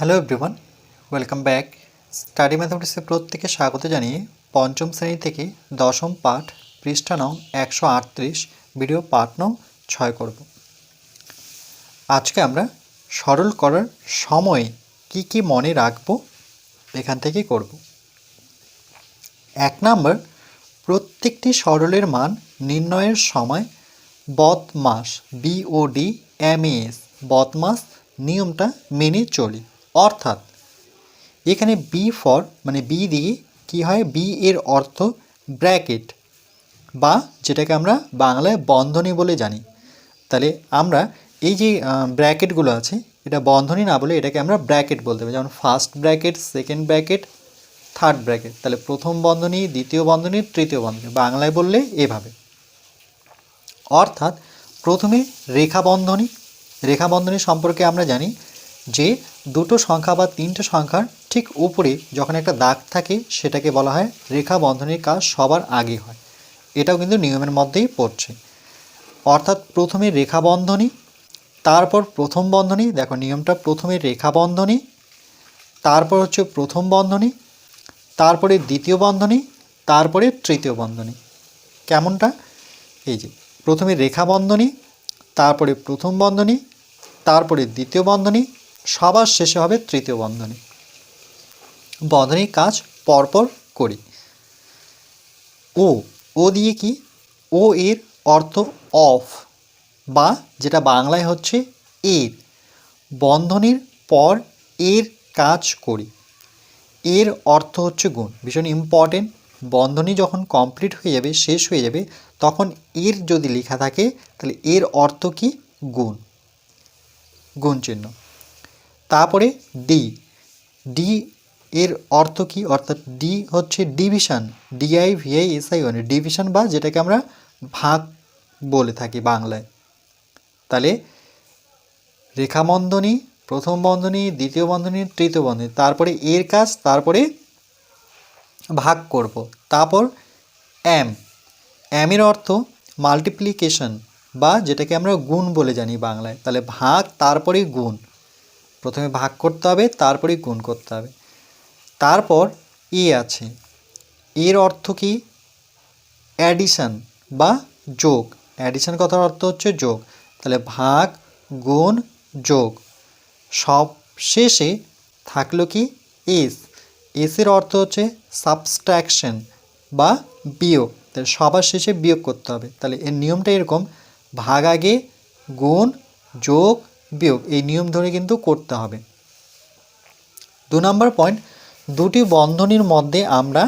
Hello everyone welcome back study ম্যাথামেটিক্সে প্রত্যেকে স্বাগত জানিয়ে পঞ্চম শ্রেণি থেকে দশম পাঠ পৃষ্ঠা নং একশো আটত্রিশ ভিডিও পাঠ নং ছয় করব। আজকে আমরা সরল করার সময়ে কি কি মনে রাখব এখান থেকেই করব। এক নম্বর, প্রত্যেকটি সরলের মান নির্ণয়ের সময় বদমাস বিওডি এমএস বদমাস নিয়মটা মেনে চলি। অর্থাৎ এখানে বি ফর মানে বি দিয়ে কি হয়? বি এর অর্থ ব্র্যাকেট বা যেটাকে আমরা বাংলায় বন্ধনী বলে জানি। তাহলে আমরা এই যে ব্র্যাকেটগুলো আছে, এটা বন্ধনী না বলে এটাকে আমরা ব্র্যাকেট বলতে পারি। যেমন first bracket second bracket third bracket তাহলে প্রথম বন্ধনী, দ্বিতীয় বন্ধনী, তৃতীয় বন্ধনী। বাংলায় বললে এভাবে। অর্থাৎ প্রথমে রেখা বন্ধনী। রেখা বন্ধনী সম্পর্কে আমরা জানি। যে দুটো সংখ্যা বা তিনটে সংখ্যার ঠিক উপরে যখন একটা দাগ থাকে সেটাকে বলা হয় রেখা বন্ধনীর কাজ সবার আগে হয়। এটাও কিন্তু নিয়মের মধ্যেই পড়ছে। অর্থাৎ প্রথমে রেখা বন্ধনী তারপর প্রথম বন্ধনী, দেখো নিয়মটা, প্রথমে রেখা বন্ধনী তারপর হচ্ছে প্রথম বন্ধনী, তারপরে দ্বিতীয় বন্ধনী, তারপরে তৃতীয় বন্ধনী। কেমনটা? এই যে, প্রথমে রেখা বন্ধনী তারপরে প্রথম বন্ধনী, তারপরে দ্বিতীয় বন্ধনী সবার শেষে হবে তৃতীয় বন্ধনী। বন্ধনীর কাজ পরপর করি। ও ও দিয়ে কি? ও এর অর্থ অফ, বা যেটা বাংলায় হচ্ছে এর। বন্ধনীর পর এর কাজ করি। এর অর্থ হচ্ছে গুণ। ভীষণ ইম্পর্টেন্ট বন্ধনী যখন কমপ্লিট হয়ে যাবে, শেষ হয়ে যাবে, তখন এর যদি লেখা থাকে, তাহলে এর অর্থ কি? গুণ। গুণ চিহ্ন। তারপরে ডি ডি এর অর্থ কি? অর্থাৎ ডি হচ্ছে division D I V I S I one division বা যেটাকে আমরা ভাগ বলে থাকি বাংলায়। তাহলে রেখা বন্ধনী, প্রথম বন্ধনী, দ্বিতীয় বন্ধনী, তৃতীয় বন্ধনী, তারপরে এর কাজ, তারপরে ভাগ করব। তারপর এম এমের অর্থ মাল্টিপ্লিকেশন বা যেটাকে আমরা গুণ বলে জানি বাংলায়। তাহলে ভাগ, তারপরে গুণ। প্রথমে ভাগ করতে হবে তারপরেই গুণ করতে হবে। তারপর এ আছে। এর অর্থ কি? অ্যাডিশন বা যোগ। অ্যাডিশন কথার অর্থ হচ্ছে যোগ। তাহলে ভাগ, গুণ, যোগ। সব শেষে থাকল কি? এস এসের অর্থ হচ্ছে সাবস্ট্রাকশন বা বিয়োগ। তাহলে সবার শেষে বিয়োগ করতে হবে। তাহলে এর নিয়মটা এরকম। ভাগ আগে, গুণ, যোগ বিয়োগ, এই নিয়ম ধরে কিন্তু করতে হবে। দু নম্বর পয়েন্ট দুটি বন্ধনীর মধ্যে আমরা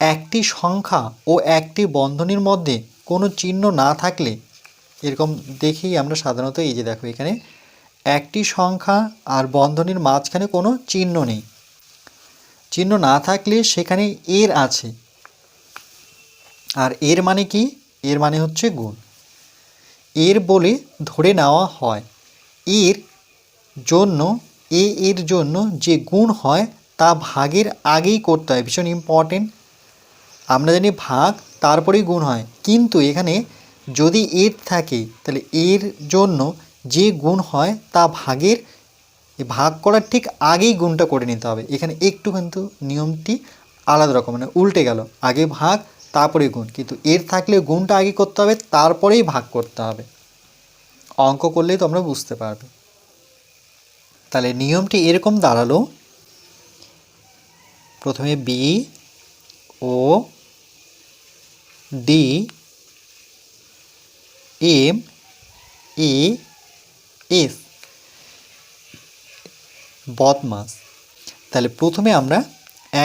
একটি সংখ্যা ও একটি বন্ধনীর মধ্যে কোনো চিহ্ন না থাকলে, এরকম দেখেই আমরা সাধারণত এই যে দেখো এখানে, একটি সংখ্যা আর বন্ধনীর মাঝখানে কোনো চিহ্ন নেই। চিহ্ন না থাকলে সেখানে এর আছে। আর এর মানে কি? এর মানে হচ্ছে গুণ। এর বলে ধরে নেওয়া হয়। এর জন্য, এ এর জন্য যে গুণ হয় তা ভাগের আগেই করতে হয়। ভীষণ ইম্পর্টেন্ট আমরা জানি ভাগ তারপরেই গুণ হয়। কিন্তু এখানে যদি এর থাকে, তাহলে এর জন্য যে গুণ হয় তা ভাগের ভাগ করার ঠিক আগেই গুণটা করে নিতে হবে। এখানে একটু কিন্তু নিয়মটি আলাদা রকম মানে উল্টে গেল। আগে ভাগ তারপরে গুণ। কিন্তু এর থাকলে গুণটা আগে করতে হবে, তারপরেই ভাগ করতে হবে। অঙ্ক করলেই তোমরা বুঝতে পারবে। তাহলে নিয়মটি এরকম দাঁড়াল। প্রথমে B O D M A S বদমাস। তাহলে প্রথমে আমরা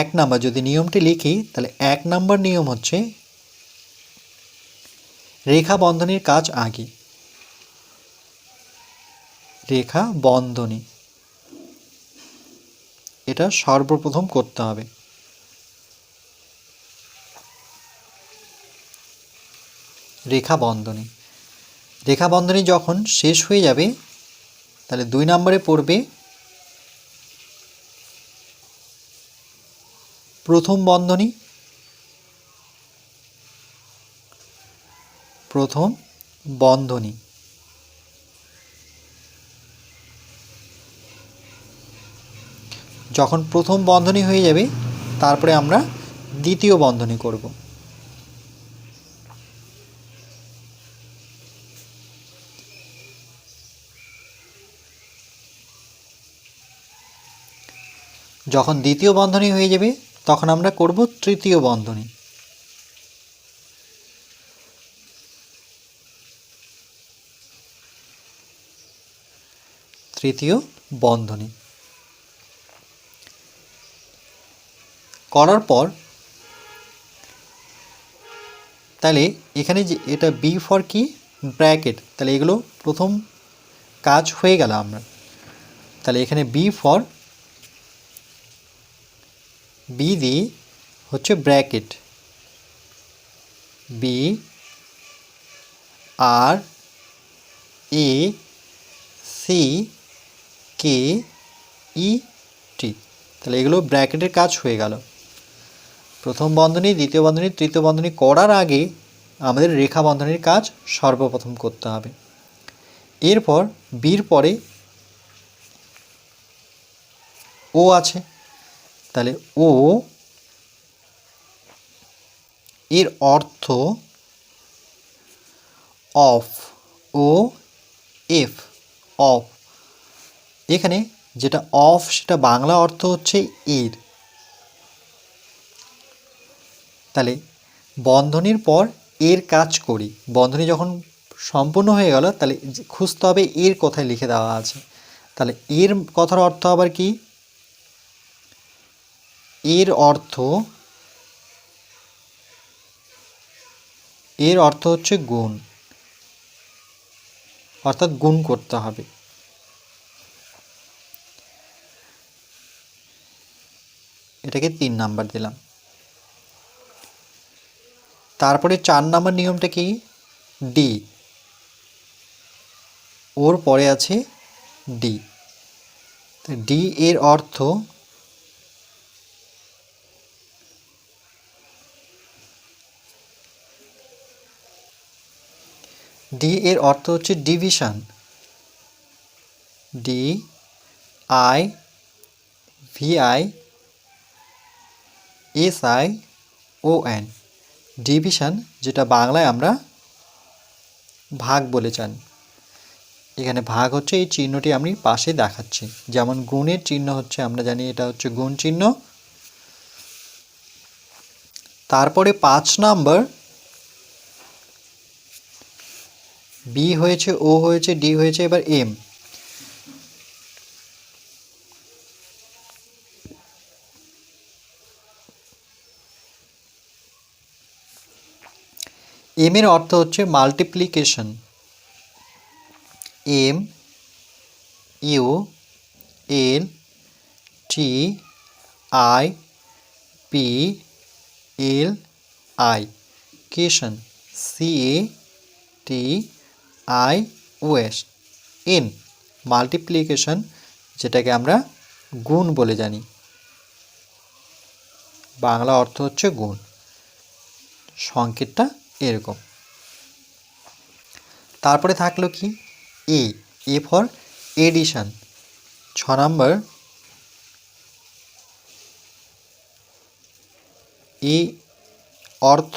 এক নাম্বার যদি নিয়মটি লিখি, তাহলে এক নাম্বার নিয়ম হচ্ছে রেখা বন্ধনীর কাজ আগে। রেখা বন্ধনী এটা সর্বপ্রথম করতে হবে। রেখা বন্ধনী রেখা বন্ধনী যখন শেষ হয়ে যাবে, তাহলে দুই নম্বরে পড়বে, প্রথম বন্ধনী প্রথম বন্ধনী যখন প্রথম বন্ধনী হয়ে যাবে, তারপরে আমরা দ্বিতীয় বন্ধনী করব। যখন দ্বিতীয় বন্ধনী হয়ে যাবে, তখন আমরা করব তৃতীয় বন্ধনী। তৃতীয় বন্ধনী। করার পর, তাহলে এখানে যে এটা বি ফর কি ব্র্যাকেট তাহলে এগুলো প্রথম কাজ হয়ে গেল আমরা। তাহলে এখানে বি ফর বি দিয়ে হচ্ছে bracket B R A C K E T তাহলে এগুলো ব্র্যাকেটের কাজ হয়ে গেল। প্রথম বন্ধনী, দ্বিতীয় বন্ধনী, তৃতীয় বন্ধনী করার আগে আমাদের রেখা বন্ধনীর কাজ সর্বপ্রথম করতে হবে। এরপর বির পরে ও আছে। তাহলে ও এর অর্থ অফ ও এফ, অফ। এখানে যেটা অফ, সেটা বাংলা অর্থ হচ্ছে এর। তাহলে বন্ধনীর পর এর কাজ করি। বন্ধনী যখন সম্পূর্ণ হয়ে গেল, তাহলে খুঁজতে হবে এর কোথায় লিখে দেওয়া আছে। তাহলে এর কথার অর্থ আবার কি? এর অর্থ এর অর্থ হচ্ছে গুণ। অর্থাৎ গুণ করতে হবে। এটাকে তিন নাম্বার দিলাম। তারপরে চার নাম্বার নিয়মটা কি? ডি ওর পরে আছে ডি ডি এর অর্থ ডি এর অর্থ হচ্ছে division D I V I S I O N division, যেটা বাংলায় আমরা ভাগ বলে চান এখানে ভাগ হচ্ছে এই চিহ্নটি আমি পাশে দেখাচ্ছি। যেমন গুণের চিহ্ন হচ্ছে, আমরা জানি এটা হচ্ছে গুণ চিহ্ন। তারপরে পাঁচ নাম্বার, বি হয়েছে, ও হয়েছে, ডি হয়েছে, এবার এম। এম এর অর্থ হচ্ছে multiplication M, U, L, T, I, P, L, I. Cation C A T I O S N multiplication যেটাকে আমরা গুণ বলে জানি। বাংলা অর্থ হচ্ছে গুণ। সংকেতটা এরকম। তারপরে থাকল কি? এ এ ফর এডিশন ছ নম্বর। এ অর্থ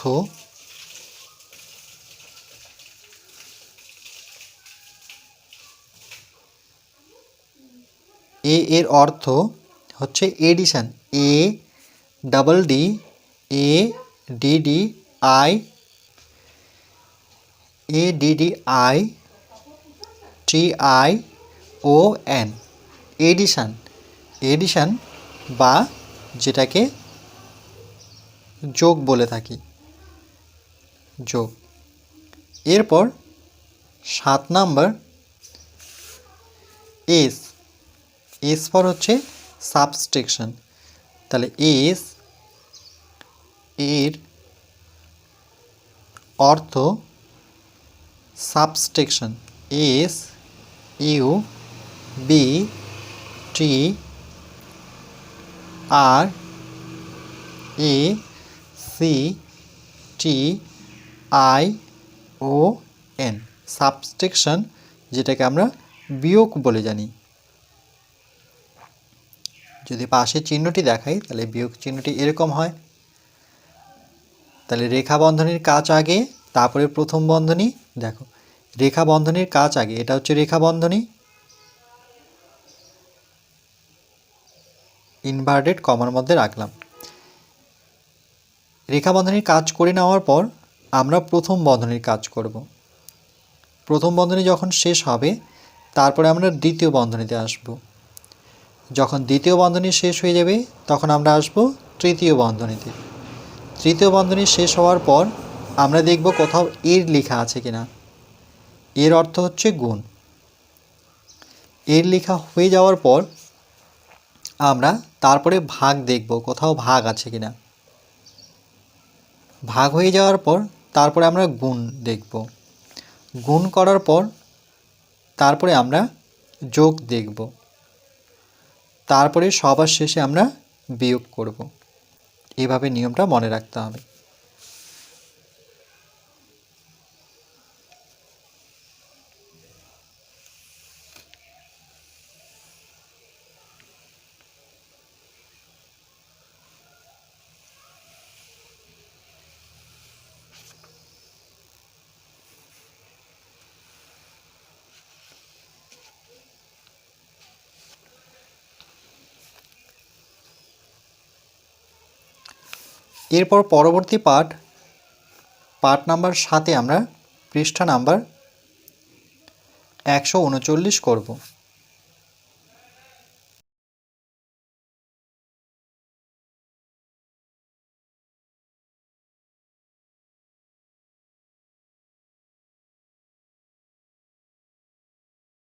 এ এর অর্থ হচ্ছে addition A double D A D D I A D D I T I O N addition addition বা যেটাকে যোগ বলে থাকি। যোগ। এরপর সাত নাম্বার এস এস ফর হচ্ছে সাবস্ট্রেকশন তাহলে এস এর অর্থ subtraction S, U, B, T, R, A, C, T, I, O, N. Subtraction যেটাকে আমরা বিয়োগ বলে জানি। যদি পাশে চিহ্নটি দেখাই, তাহলে বিয়োগ চিহ্নটি এরকম হয়। তাহলে রেখা বন্ধনীর কাজ আগে তারপরে প্রথম বন্ধনী, দেখো রেখা বন্ধনীর কাজ আগে, এটা হচ্ছে রেখা বন্ধনী ইনভার্টেড কমার মধ্যে রাখলাম। রেখা বন্ধনীর কাজ করে নেওয়ার পর আমরা প্রথম বন্ধনীর কাজ করব। প্রথম বন্ধনী যখন শেষ হবে, তারপরে আমরা দ্বিতীয় বন্ধনীতে আসব। যখন দ্বিতীয় বন্ধনী শেষ হয়ে যাবে, তখন আমরা আসব তৃতীয় বন্ধনীতে। তৃতীয় বন্ধনী শেষ হওয়ার পর আমরা দেখব কোথাও এর লেখা আছে কিনা। এর অর্থ হচ্ছে গুণ। এর লেখা হয়ে যাওয়ার পর আমরা তারপরে ভাগ দেখব কোথাও ভাগ আছে কিনা। ভাগ হয়ে যাওয়ার পর তারপরে আমরা গুণ দেখব। গুণ করার পর তারপরে আমরা যোগ দেখব। তারপরে সবার শেষে আমরা বিয়োগ করব। এভাবে নিয়মটা মনে রাখতে হবে। এরপর পরবর্তী পাঠ পাঠ নাম্বার সাতে আমরা পৃষ্ঠা নাম্বার একশো উনচল্লিশ করব।